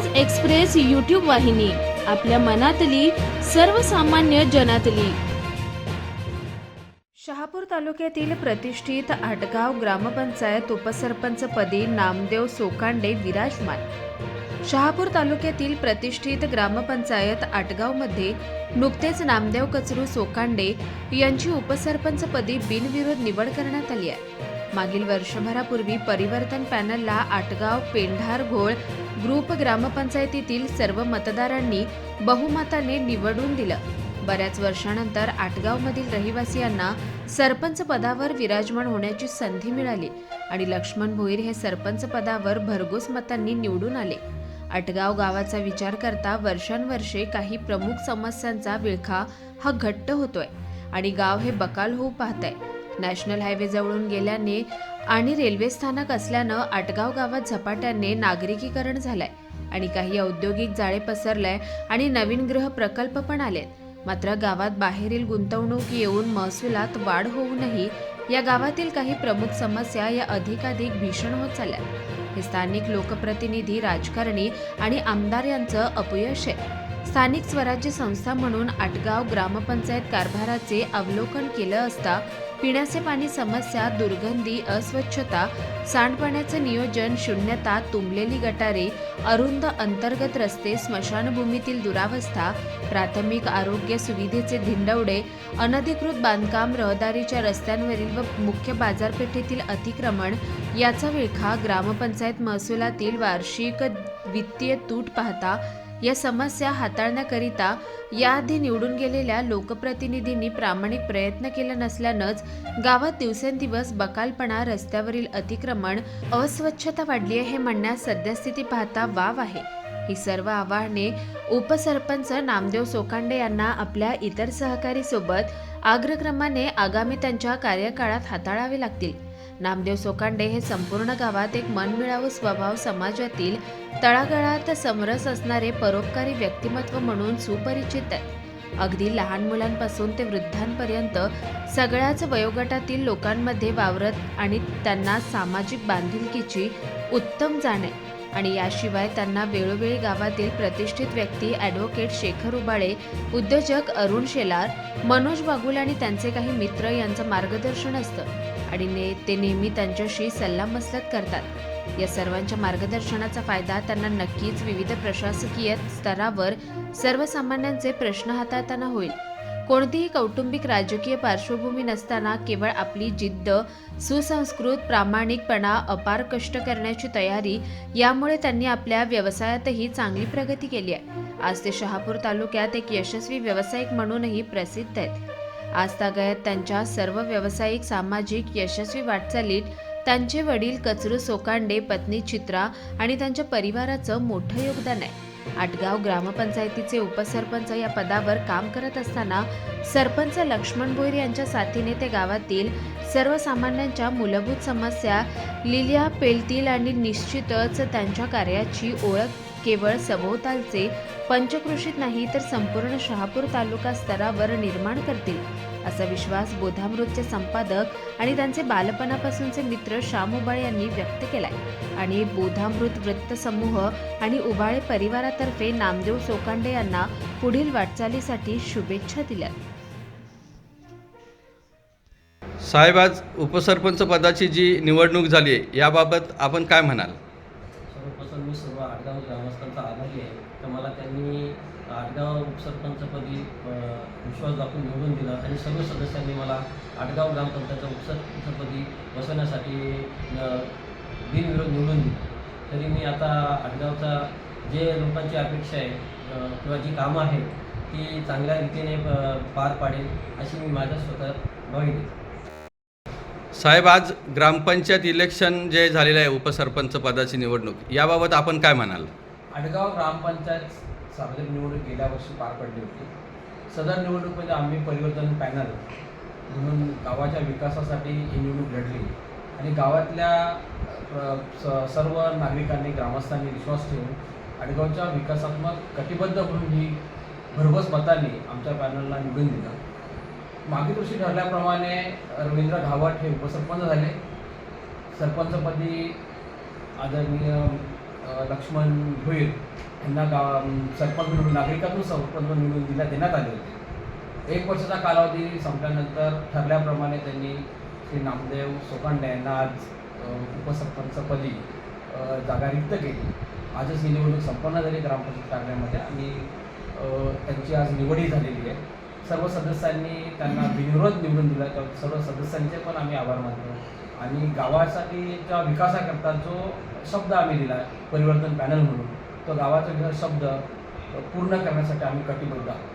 News express YouTube वाहिनी आपल्या मनातली सर्वसामान्य जनातली. शहापूर तालुक्यातील प्रतिष्ठित आटगाव ग्रामपंचायत उपसरपंच पदी नामदेव सोकांडे विराजमान. शहापूर तालुक्यातील प्रतिष्ठित ग्रामपंचायत आटगावमध्ये नुकतेच नामदेव कचरू सोकांडे यांची उपसरपंचपदी बिनविरोध निवड करण्यात आली आहे. मागील वर्षभरापूर्वी परिवर्तन पॅनलला आटगाव पेंढार घोळ ग्रुप ग्रामपंचायतीतील सर्व मतदारांनी बहुमताने निवडून दिलं. बऱ्याच वर्षानंतर आटगावमधील रहिवासियांना सरपंच पदावर विराजमान होण्याची संधी मिळाली आणि लक्ष्मण भोईर हे सरपंच पदावर भरघोस मतांनी निवडून आले. आटगाव गावाचा विचार करता वर्षानुवर्षे काही प्रमुख समस्यांचा विळखा हा घट्ट होतोय आणि गाव हे बकाल होऊ पाहत आहे नॅशनल हायवे जवळून गेल्याने आणि रेल्वे स्थानक असल्यानं आटगाव गावात झपाट्याने नागरिकीकरण झालंय आणि काही औद्योगिक जाळे पसरलंय आणि नवीन गृह प्रकल्प पण आलेत. मात्र गावात बाहेरील गुंतवणूक येऊन महसुलात वाढ होऊनही या गावातील काही प्रमुख समस्या या अधिकाधिक भीषण होत चालल्या हे स्थानिक लोकप्रतिनिधी राजकारणी आणि आमदार यांचं अपयश आहे. स्थानिक स्वराज्य संस्था म्हणून आटगाव ग्रामपंचायत कारभाराचे अवलोकन केलं असता पिण्याचे पाणी समस्या दुर्गंधी अस्वच्छता सांडपाण्याचं नियोजन शून्यता तुंबलेली गटारे अरुंद अंतर्गत रस्ते स्मशानभूमीतील दुरावस्था प्राथमिक आरोग्य सुविधेचे धिंडवडे अनधिकृत बांधकाम रहदारीच्या रस्त्यांवरील व मुख्य बाजारपेठेतील अतिक्रमण याचा विळखा ग्रामपंचायत महसुलातील वार्षिक वित्तीय तूट पाहता या समस्या हाताळण्याकरिता याआधी निवडून गेलेल्या लोकप्रतिनिधींनी प्रामाणिक प्रयत्न केला नसल्यानंच गावात दिवसेंदिवस बकालपणा रस्त्यावरील अतिक्रमण अस्वच्छता वाढली आहे हे म्हणण्यास सद्यस्थिती पाहता वाव आहे. ही सर्व आव्हाने उपसरपंच नामदेव सोकांडे यांना आपल्या इतर सहकारी सोबत अग्रक्रमाने आगामी त्यांच्या कार्यकाळात हाताळावे लागतील. नामदेव सोकांडे हे संपूर्ण गावात एक मनमिळावू स्वभाव समाजातील तळागाळात समरस असणारे परोपकारी व्यक्तिमत्व म्हणून सुपरिचित आहेत. अगदी लहान मुलांपासून ते वृद्धांपर्यंत सगळ्याच वयोगटातील लोकांमध्ये वावरत आणि त्यांना सामाजिक बांधिलकीची उत्तम जाण आहे. आणि याशिवाय त्यांना वेळोवेळी गावातील प्रतिष्ठित व्यक्ती ॲडव्होकेट शेखर उबाळे उद्योजक अरुण शेलार मनोज बागुल आणि त्यांचे काही मित्र यांचं मार्गदर्शन असतं. आणि ने ते नेहमी त्यांच्याशी सल्लामसलत करतात. या सर्वांच्या मार्गदर्शनाचा फायदा त्यांना नक्कीच विविध प्रशासकीय स्तरावर सर्वसामान्यांचे प्रश्न हाताळताना होईल. कोणतीही कौटुंबिक राजकीय पार्श्वभूमी नसताना केवळ आपली जिद्द सुसंस्कृत प्रामाणिकपणा अपार कष्ट करण्याची तयारी यामुळे त्यांनी आपल्या व्यवसायातही चांगली प्रगती केली आहे. आज ते शहापूर तालुक्यात एक यशस्वी व्यावसायिक म्हणूनही प्रसिद्ध आहेत. आजतागायत त्यांच्या सर्व व्यावसायिक सामाजिक यशस्वी वाटचालीत त्यांचे वडील कचरू सोकांडे पत्नी चित्रा आणि त्यांच्या परिवाराचं मोठं योगदान आहे. आटगाव ग्रामपंचायतीचे उपसरपंच या पदावर काम करत असताना सरपंच लक्ष्मण भोईर यांच्या साथीने ते गावातील सर्वसामान्यांच्या मूलभूत समस्या लिल्या पेलतील आणि निश्चितच त्यांच्या कार्याची ओळख केवळ सभोवतालचे पंचकृषीत नाही तर संपूर्ण शहापूर तालुका स्तरावर निर्माण करतील असा विश्वास बोधामृतचे संपादक आणि त्यांचे बालपणापासूनचे मित्र श्याम उबाळे यांनी व्यक्त केलाय. आणि बोधामृत वृत्त समूह आणि उबाळे परिवारातर्फे नामदेव सोकांडे यांना पुढील वाटचालीसाठी शुभेच्छा दिल्या साहेब आज उपसरपंच पदाची जी निवडणूक झाली आहे याबाबत आपण काय म्हणाल? सर्वप्रथम मी सर्व आडगाव ग्रामस्थांचा आभारी आहे. मला त्यांनी आडगाव उपसरपंचपदी विश्वास दाखवून निवडून दिला आणि सर्व सदस्यांनी मला आडगाव ग्रामपंचायतच्या उपसरपंचपदी बसवण्यासाठी बिनविरोध निवडून दिला. तरी मी आता आडगावचा जे लोकांची अपेक्षा आहे किंवा जी कामं आहेत ती चांगल्या रीतीने पार पाडेल अशी मी माझ्या स्वतः भावी देतो साहेब आज ग्रामपंचायत इलेक्शन जे झालेलं आहे उपसरपंच पदाची निवडणूक याबाबत आपण काय म्हणाल? आडगाव ग्रामपंचायत सार्वजनिक निवडणूक गेल्या वर्षी पार पडली होती. सदर निवडणुकीमध्ये आम्ही परिवर्तन पॅनल म्हणून गावाच्या विकासासाठी ही निवडणूक लढली. आणि गावातल्या स- सर्व नागरिकांनी ग्रामस्थांनी विश्वास ठेवून आडगावच्या विकासात्मक कटिबद्ध म्हणून ही भरघोस मतांनी आमच्या पॅनलला निवडून दिलं. मागील वर्षी ठरल्याप्रमाणे रवींद्र घावट हे उपसरपंच झाले. सरपंचपदी आदरणीय लक्ष्मण भोईर यांना गाव सरपंच निवडून नागरिकातून सरपंच निवडून दिला देण्यात आले होते. एक वर्षाचा कालावधी संपल्यानंतर ठरल्याप्रमाणे त्यांनी श्री नामदेव सोकांडे यांना आज उपसरपंचपदी जागा रिक्त केली. आजच ही निवडणूक संपन्न झाली ग्रामपंचायत कार्यालयामध्ये आणि त्यांची आज निवडही झालेली आहे. सर्व सदस्यांनी त्यांना बिनविरोध निवडून दिला. त्या सर्व सदस्यांचे पण आम्ही आभार मानतो. आणि गावासाठीच्या विकासाकरता जो शब्द आम्ही दिला परिवर्तन पॅनल म्हणून तो गावाचा शब्द पूर्ण करण्यासाठी आम्ही कटिबद्ध आहोत.